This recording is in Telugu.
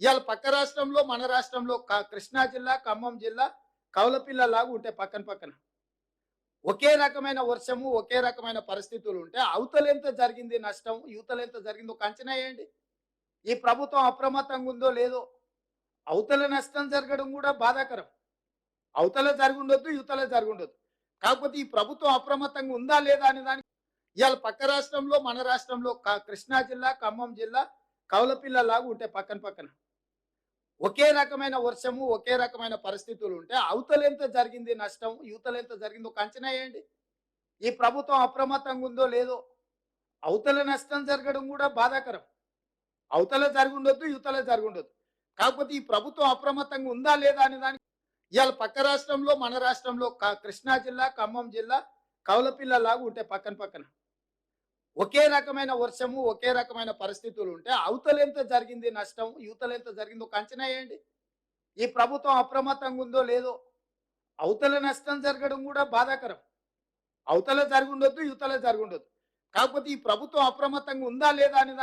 ఇవాళ పక్క రాష్ట్రంలో మన రాష్ట్రంలో కృష్ణా జిల్లా ఖమ్మం జిల్లా కౌలపిల్లలాగా ఉంటాయి పక్కన పక్కన. ఒకే రకమైన వర్షము ఒకే రకమైన పరిస్థితులు ఉంటే అవతల ఎంత జరిగింది నష్టం యువతలు ఎంత జరిగిందో ఒక అంచనా వేయండి. ఈ ప్రభుత్వం అప్రమత్తంగా ఉందో లేదో అవతల నష్టం జరగడం కూడా బాధాకరం. అవతల జరుగుండొద్దు యువతల జరుగుండొద్దు. కాకపోతే ఈ ప్రభుత్వం అప్రమత్తంగా ఉందా లేదా అనే దానికి ఇవాళ పక్క రాష్ట్రంలో మన రాష్ట్రంలో కృష్ణా జిల్లా ఖమ్మం జిల్లా కౌలపిల్లలాగా ఉంటాయి పక్కన పక్కన. ఒకే రకమైన వర్షము ఒకే రకమైన పరిస్థితులు ఉంటే అవతల ఎంత జరిగింది నష్టం యువతలెంత ఎంత జరిగిందో అంచనా వేయండి. ఈ ప్రభుత్వం అప్రమత్తంగా ఉందో లేదో. అవతల నష్టం జరగడం కూడా బాధాకరం. అవతల జరుగుండొద్దు యువతల జరుగుండొద్దు కాకపోతే ఈ ప్రభుత్వం అప్రమత్తంగా ఉందా లేదా అనే దానికి ఇవాళ పక్క రాష్ట్రంలో మన రాష్ట్రంలో కృష్ణా జిల్లా ఖమ్మం జిల్లా కౌలపిల్లలాగా ఉంటాయి పక్కన పక్కన. ఒకే రకమైన వర్షము ఒకే రకమైన పరిస్థితులు ఉంటే అవతల ఎంత జరిగింది నష్టం యువతలు ఎంత జరిగిందో ఒక అంచనా వేయండి. ఈ ప్రభుత్వం అప్రమత్తంగా ఉందో లేదో అవతల నష్టం జరగడం కూడా బాధాకరం. అవతల జరుగుండొద్దు యువతల జరుగుండొద్దు కాకపోతే ఈ ప్రభుత్వం అప్రమత్తంగా ఉందా లేదా అనే